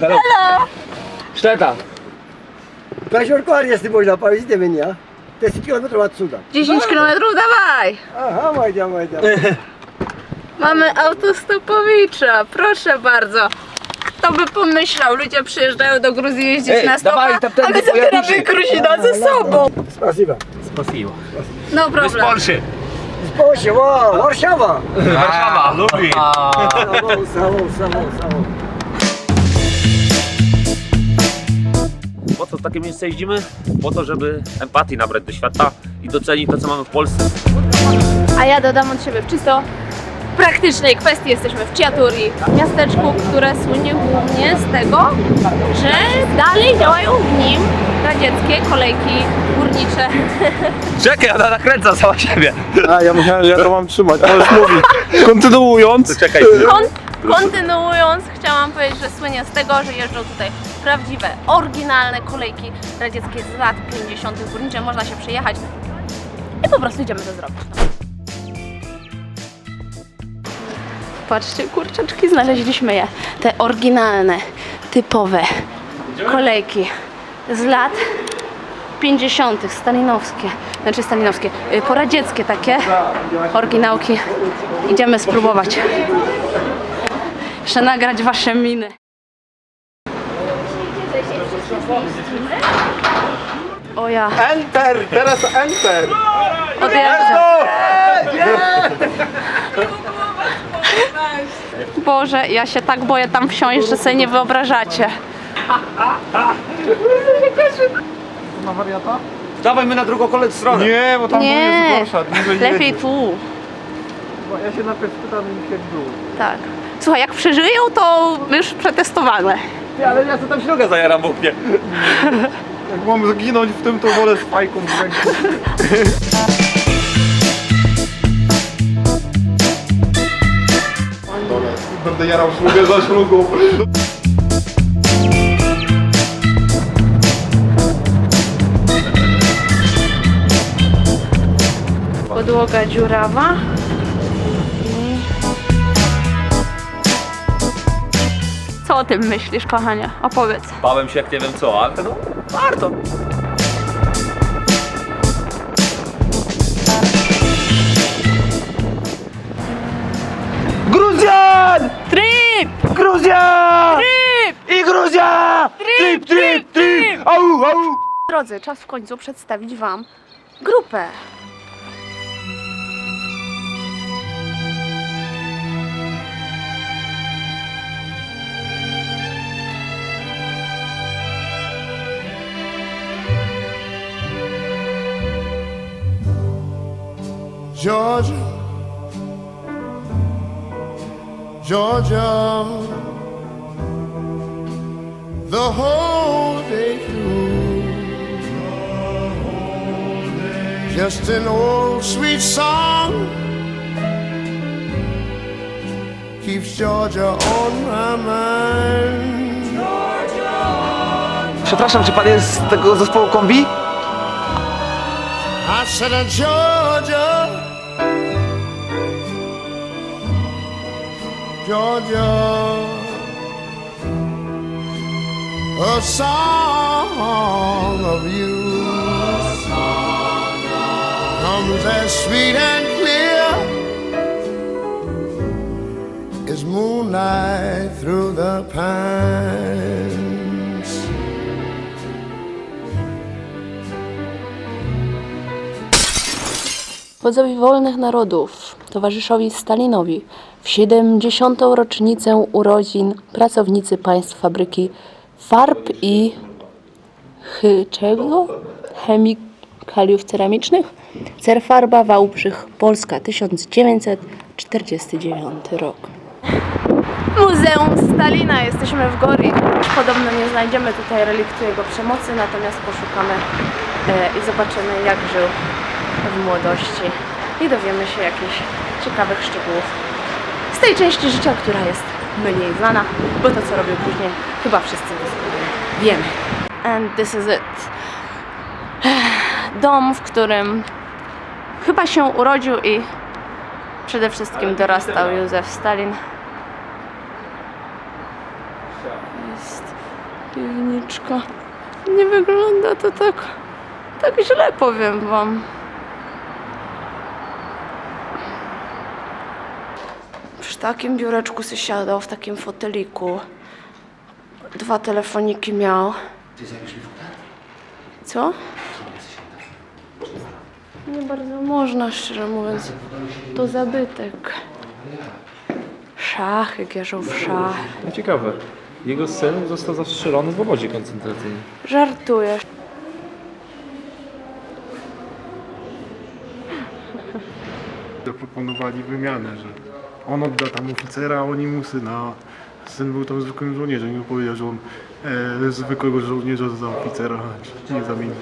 Hello. Šta je ta? Kašorkar jesi možda, pa vidite meni, ja? 10 km od suda. 10 km, dawaj! Aha, majda, majda. Mamy autostopowicza, proszę bardzo. Kto by pomyślał, ludzie przyjeżdżają do Gruzji jeździć Ej, na stopa, dawaj, tam a my tędy zabieramy pojawicie. Gruzina ze sobą. No, no. Spasiba. Spasibo. No Z problem. Polszy. Spasiba, Warszawa. Warszawa, Lublin. Samo, samo, samo, samo. Co w takie miejsce jeździmy? Po to, żeby empatii nabrać do świata i docenić to, co mamy w Polsce. A ja dodam od siebie w czysto praktycznej kwestii. Jesteśmy w Ciaturi, miasteczku, które słynie głównie z tego, że dalej działają w nim radzieckie kolejki górnicze. Czekaj, ona nakręca sama siebie. A, ja myślałem, że ja to mam trzymać, możesz mówić. Kontynuując. To czekaj. Kon kontynuując, chciałam powiedzieć, że słynie z tego, że jeżdżą tutaj prawdziwe, oryginalne kolejki radzieckie z lat 50. górnicze. Można się przejechać i po prostu idziemy to zrobić. Patrzcie, kurczaczki, znaleźliśmy je. Te oryginalne, typowe kolejki z lat 50. stalinowskie, znaczy stalinowskie, y, poradzieckie takie oryginałki. Idziemy spróbować. Jeszcze nagrać wasze miny. O ja, Enter, teraz enter. odjeżdżam. Boże, ja się tak boję tam wsiąść, że sobie nie wyobrażacie. Na wariata? Dawaj my na drugą kolej stronę. Nie, bo tam Nie, jest gorsza. lepiej tu. Bo Ja się najpierw pytam im jak było. Tak. Słuchaj, jak przeżyją, to już przetestowane. Ty, ale ja co tam ślugę zajaram w oknie. Jak mam zginąć w tym, to wolę z fajką w ręku. Będę jarał ślugę za ślugą. Podłoga dziurawa. Co o tym myślisz, kochanie? Opowiedz. Bałem się jak nie wiem co, ale no warto. Gruzjan! Trip! Gruzja! Trip! I Gruzja! Trip, trip, trip! Au, au! Drodzy, czas w końcu przedstawić Wam grupę. Georgia, Georgia, the whole day through. Just an old sweet song keeps Georgia on my mind. Przepraszam, czy pan jest z tego zespołu kombi? I said, Georgia, Georgia, a song of you. Comes as sweet and clear. As moonlight through the pines. Wolnych Narodów, towarzyszowi Stalinowi, w 70. rocznicę urodzin pracownicy państw fabryki farb i chy, czego? chemikaliów ceramicznych Cerfarba Wałbrzych, Polska, 1949 rok. Muzeum Stalina. Jesteśmy w Gori. Podobno nie znajdziemy tutaj reliktu jego przemocy, natomiast poszukamy e, i zobaczymy, jak żył w młodości i dowiemy się jakichś ciekawych szczegółów z tej części życia, która jest mniej znana, bo to, co robił później, chyba wszyscy doskonale wiemy. And this is it. Dom, w którym chyba się urodził i przede wszystkim dorastał Józef Stalin. Jest piwniczka. Nie wygląda to tak, tak źle, powiem wam. Takim biureczku się siadał, w takim foteliku. Dwa telefoniki miał. Co? Nie bardzo można, szczerze mówiąc. To zabytek. Szachy, gierzą w szachy. No ciekawe. Jego syn został zastrzelony w obozie koncentracyjnym. Żartujesz. Zaproponowali wymianę, że on odda tam oficera, a oni mu syna. Syn był tam zwykłym żołnierzem i powiedział, że on e, zwykłego żołnierza za oficera nie zamieni.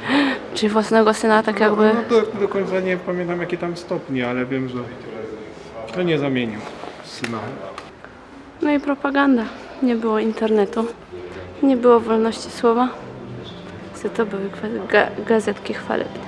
Czyli własnego syna tak jakby... No to do końca nie pamiętam jakie tam stopnie, ale wiem, że to nie zamienił syna. No i propaganda. Nie było internetu. Nie było wolności słowa. Za to były ga gazetki chwalebne.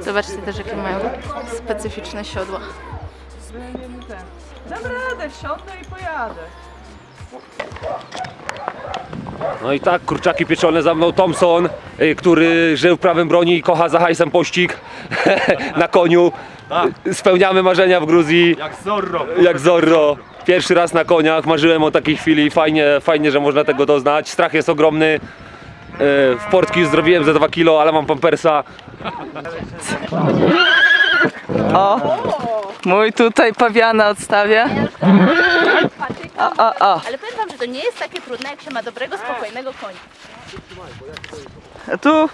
Zobaczcie też, jakie mają specyficzne siodła. Dam radę, wsiądę i pojadę. No i tak, kurczaki pieczone za mną Thompson, y, który żył prawem broni i kocha za hajsem pościg na koniu. Spełniamy marzenia w Gruzji. Jak Zorro. Jak Zorro. Pierwszy raz na koniach, marzyłem o takiej chwili, fajnie, fajnie, że można tego doznać. Strach jest ogromny. Y, W portki już zrobiłem ze 2 kilo, ale mam pampersa. O, mój tutaj pawiana odstawia. A, a, a. Ale powiem wam, że to nie jest takie trudne, jak się ma dobrego, spokojnego konia. A tu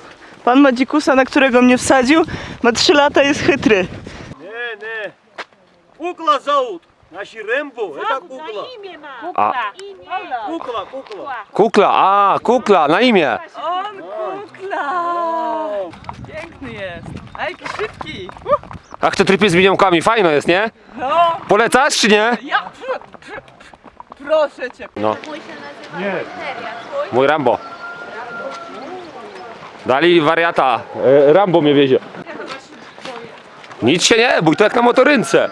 pan ma dzikusa, na którego mnie wsadził. Ma 3 lata, jest chytry. Кукла зовут. Наши Рэмбо. Это кукла. A. Kukla, a, kukla, na imię. On kukla! Piękny jest. A jaki szybki. Ach, te trypy z minionkami, fajne jest, nie? No, Polecasz czy nie? ja... Proszę cię. No. Mój Rambo. Dali wariata. E, Rambo mnie wiezie. Nic się nie bój, to jak na motorynce.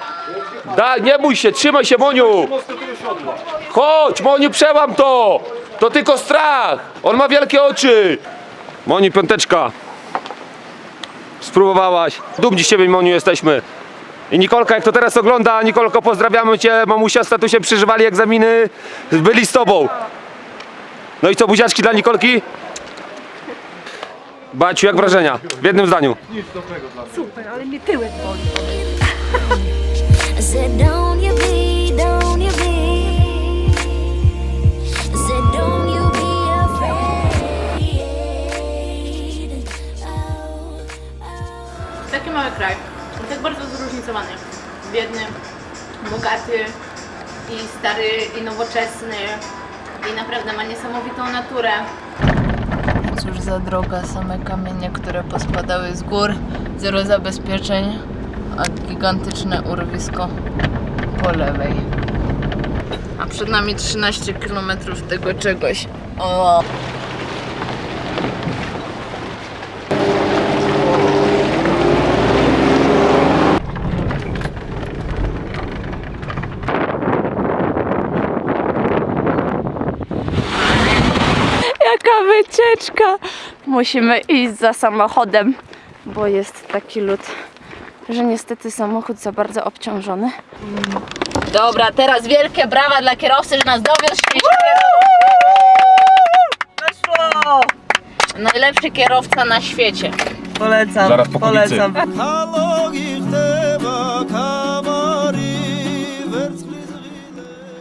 Da, nie bój się, trzymaj się Moniu. Chodź, Moniu, przełam to. To tylko strach. On ma wielkie oczy. Moni, piąteczka. Spróbowałaś. Dumni z ciebie, Moniu, jesteśmy. I Nikolka, jak to teraz ogląda, Nikolko, pozdrawiamy cię. Mamusia z tatusiem przeżywali egzaminy, byli z tobą. No i co, buziaczki dla Nikolki? Baciu, jak wrażenia? W jednym zdaniu. I said, don't you be, Taki mały kraj, tak bardzo zróżnicowany. Biedny, bogaty i stary i nowoczesny i naprawdę ma niesamowitą naturę. Cóż za droga, same kamienie, które pospadały z gór, zero zabezpieczeń, a gigantyczne urwisko po lewej. A przed nami 13 km tego czegoś. O. Jaka wycieczka! Musimy iść za samochodem, bo jest taki lód, że niestety samochód za bardzo obciążony. Dobra, teraz wielkie brawa dla kierowcy, że nas dowiózł. Weszło! Najlepszy kierowca na świecie. Polecam, Zaraz po polecam.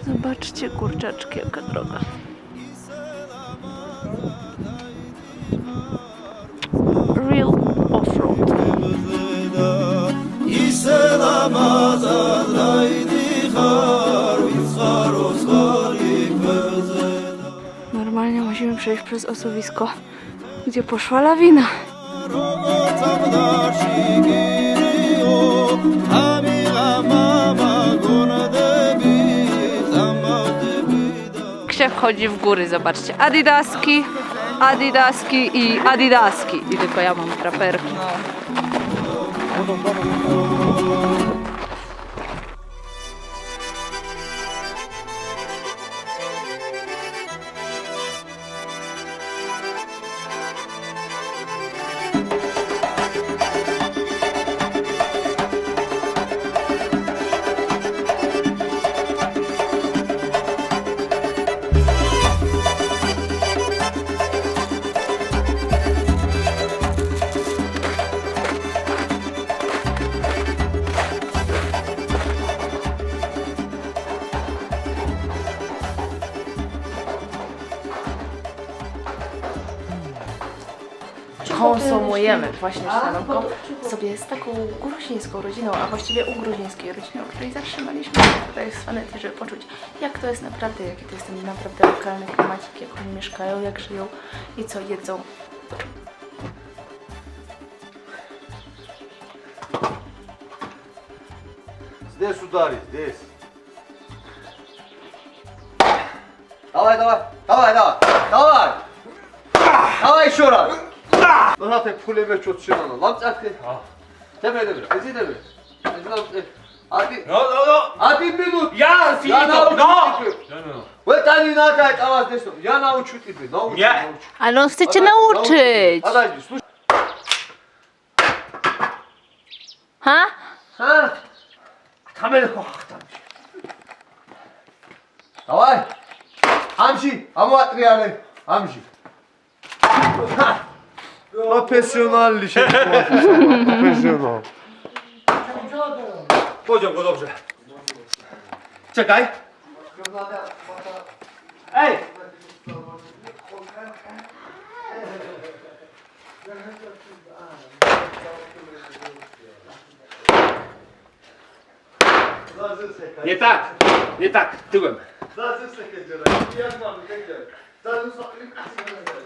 Zobaczcie kurczaczki, jaka droga. Real off-road. Przejść przez osuwisko, gdzie poszła lawina. Krzew chodzi w góry, zobaczcie. Adidaski, Adidaski i Adidaski. I tylko ja mam traperki. konsumujemy właśnie śniadanko sobie z taką gruzińską rodziną, a właściwie u gruzińskiej rodziny, o której zatrzymaliśmy się tutaj w Swanetii, żeby poczuć jak to jest naprawdę, jaki to jest ten naprawdę lokalny klimacik, jak oni mieszkają, jak żyją i co jedzą. Здесь ударить, здесь. Давай, давай, давай, давай, давай. Давай еще раз. No na ten pulemy ci otrzymano. Mam czapkę. Dawaj, dawaj, idzie, dawaj. Hadi. No, no, no! Hadi minut. Ja, Ja finito! nauczył No! ciebie. Вы там не надо аваз десну. Я научу тебя. Научу, Nie. научу. Ale on chce cię Подожди, nauczyć! Подожди, слушай. Ha? А? Kamerko, tam. Давай. Амши, амуатрияны. Амши. Profesjonalny się Profesjonal. Podział go dobrze. Czekaj. Ej! Nie tak, nie tak, tyłem.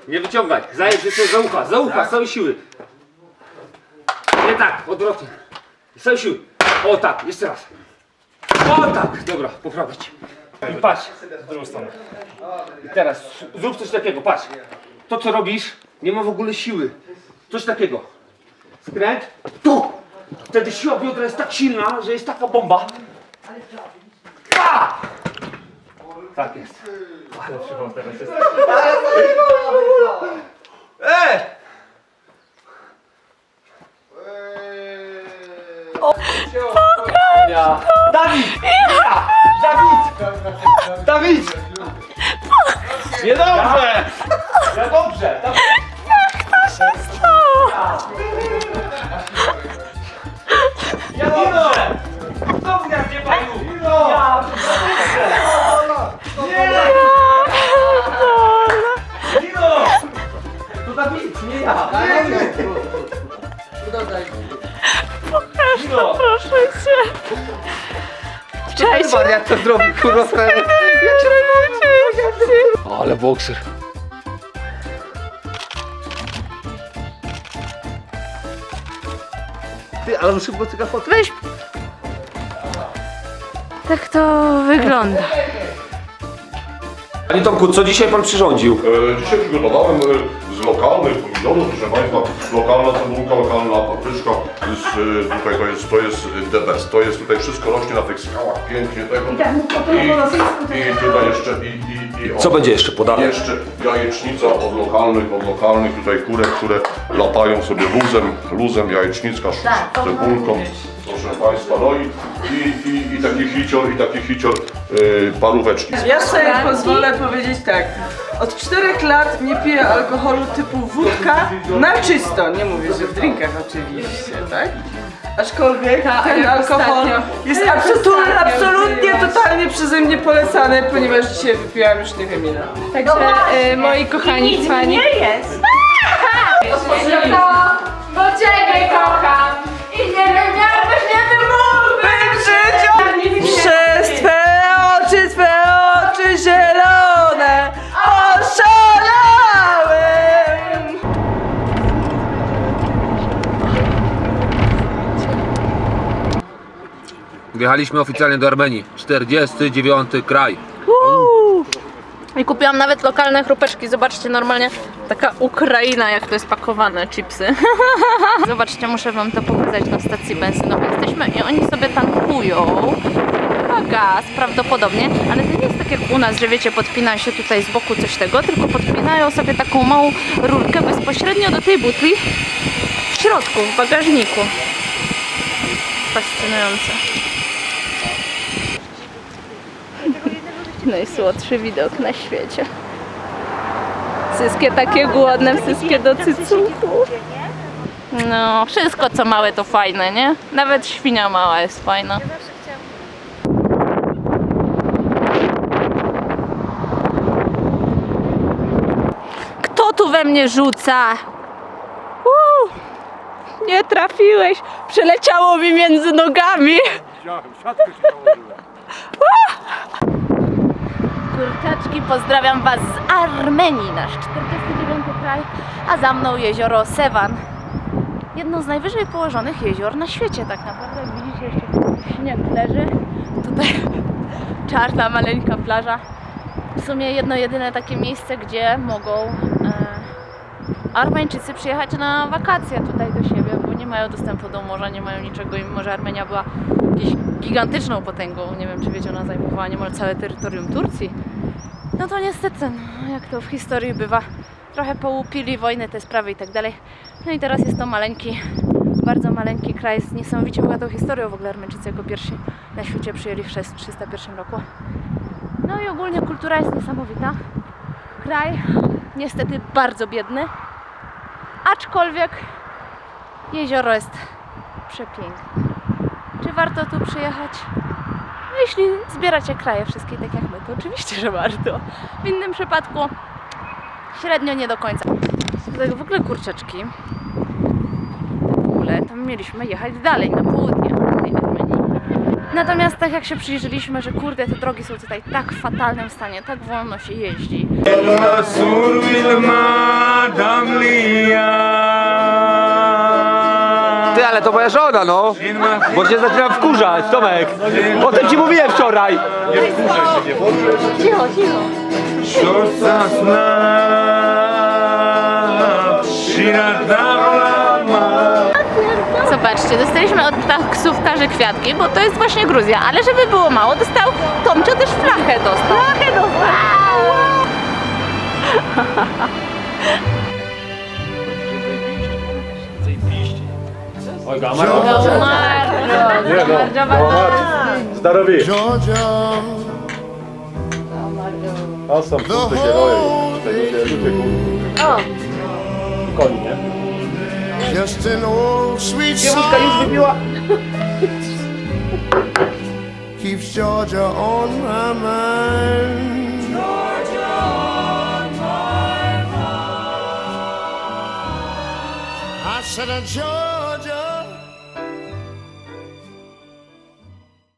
Nie wyciągaj, się sobie za ucha, za ucha, z całej siły. Nie tak, odwrotnie. Z całej siły. O tak, jeszcze raz. O tak, dobra, poprawić. I patrz. W drugą stronę. I teraz zrób coś takiego, patrz. To co robisz, nie ma w ogóle siły. Coś takiego. Skręt. Tu! Wtedy siła biodra jest tak silna, że jest taka bomba. A! Tak jest. Ale przypomnę teraz jest. Ej! Ja. Dawid! Ja! Dawid! Dawid! Niedobrze! Ja dobrze! Jak to się stało? Jak to zrobił, kurwa, frajer? Ale bokser. Ty, ale muszę tylko fotkę. Weź! Tak to wygląda. Panie Tomku, co dzisiaj pan przyrządził? E, Dzisiaj przygotowałem e, z lokalnych pomidorów, proszę Państwa, lokalna cebulka, lokalna papryczka, z, e, tutaj to jest, to jest the best, to jest tutaj wszystko rośnie na tych skałach pięknie tego. I, i tutaj jeszcze, i, i, i o, Co będzie jeszcze podane? Jeszcze jajecznica od lokalnych, od lokalnych tutaj kurek, które latają sobie luzem, luzem jajecznicka z z cebulką. Proszę Państwa, no i, i, i, i taki hicior, i taki hicior e, paróweczki. Ja sobie pozwolę powiedzieć tak. Od czterech lat nie piję alkoholu typu wódka na czysto. Nie mówię, że w drinkach oczywiście, tak? Aczkolwiek ten alkohol jest absolutnie, absolutnie, totalnie przeze mnie polecany, ponieważ dzisiaj wypiłam już nie wiem ile. Także y, moi kochani fani. Nie jest! Bo ciebie kocham i nie wiedziałbyś, nie wymówić życia Przez Twe oczy, Twe oczy zielone Oszalałem. Wjechaliśmy oficjalnie do Armenii. 49 kraj. I kupiłam nawet lokalne chrupeczki. Zobaczcie, normalnie taka Ukraina, jak to jest pakowane, chipsy. Zobaczcie, muszę wam to pokazać na stacji benzynowej. Jesteśmy i oni sobie tankują. Gaz, prawdopodobnie, ale to nie jest tak jak u nas, że wiecie, podpina się tutaj z boku coś tego, tylko podpinają sobie taką małą rurkę bezpośrednio do tej butli w środku, w bagażniku. Fascynujące. Najsłodszy widok na świecie. Wszystkie takie głodne, wszystkie do cycuchu. No, wszystko co małe to fajne, nie? Nawet świnia mała jest fajna. Kto tu we mnie rzuca? Uuu, nie trafiłeś. Przeleciało mi między nogami. Kurczaczki, pozdrawiam Was z Armenii, nasz 49 kraj, a za mną jezioro Sewan. Jedno z najwyżej położonych jezior na świecie tak naprawdę. Jak widzicie, jeszcze śnieg leży. Tutaj czarna, maleńka plaża. W sumie jedno jedyne takie miejsce, gdzie mogą e, Armeńczycy przyjechać na wakacje tutaj do siebie, bo nie mają dostępu do morza, nie mają niczego i mimo, że Armenia była jakąś gigantyczną potęgą, nie wiem czy wiecie, ona zajmowała niemal całe terytorium Turcji, no to niestety, no, jak to w historii bywa, trochę połupili wojny, te sprawy i tak dalej. No i teraz jest to maleńki, bardzo maleńki kraj z niesamowicie bogatą historią. W ogóle Armeńczycy jako pierwsi na świecie przyjęli w 301 roku. No i ogólnie kultura jest niesamowita. Kraj niestety bardzo biedny, aczkolwiek jezioro jest przepiękne. Warto tu przyjechać? No jeśli zbieracie kraje wszystkie tak jak my, to oczywiście, że warto. W innym przypadku średnio nie do końca. Tak w ogóle kurczaczki. W ogóle tam mieliśmy jechać dalej, na południe tej Armenii. Natomiast tak jak się przyjrzeliśmy, że kurde, te drogi są tutaj tak w fatalnym stanie, tak wolno się jeździ. Żona, no. Bo się zaczynam wkurzać, Tomek. O tym ci mówiłem wczoraj. Cicho, cicho. Zobaczcie, dostaliśmy od taksówkarzy kwiatki, bo to jest właśnie Gruzja, ale żeby było mało, dostał Tomcio też flachę dostał. Flachę dostał! Georgia, A są the whole just an old sweet song keeps Georgia on my mind. Georgia on my mind. I said, Georgia.